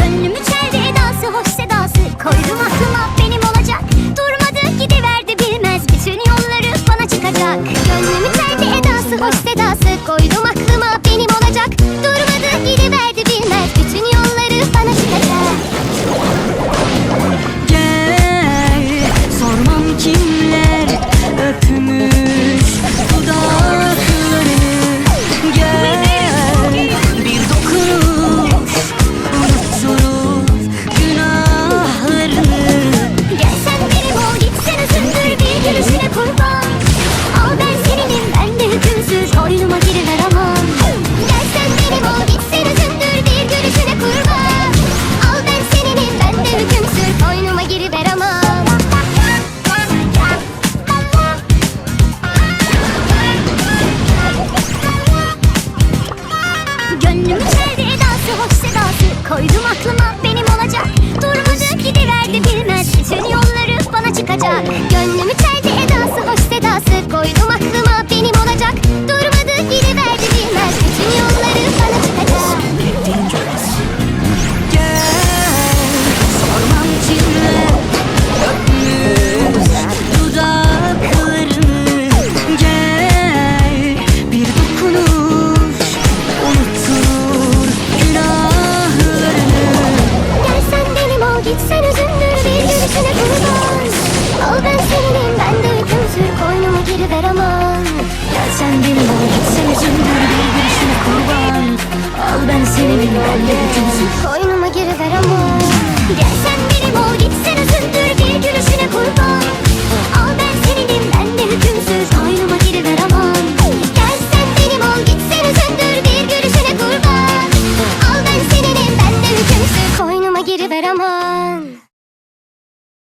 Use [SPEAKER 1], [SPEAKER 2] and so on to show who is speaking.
[SPEAKER 1] 本人的 Çeldi edası hoş sedası Koydum aklıma benim olacak. Durmadı gidiverdi bilmez. Bütün yolları bana çıkacak Gitsen üzümdür bir görüşüne kurban. Al ben seninim ben de hükümsür Koynumu geri ver aman. Gelsen bin bana gitsen üzümdür bir görüşüne kurban. Al ben seninim ben de hükümsür
[SPEAKER 2] Koynumu geri ver aman. Gelsen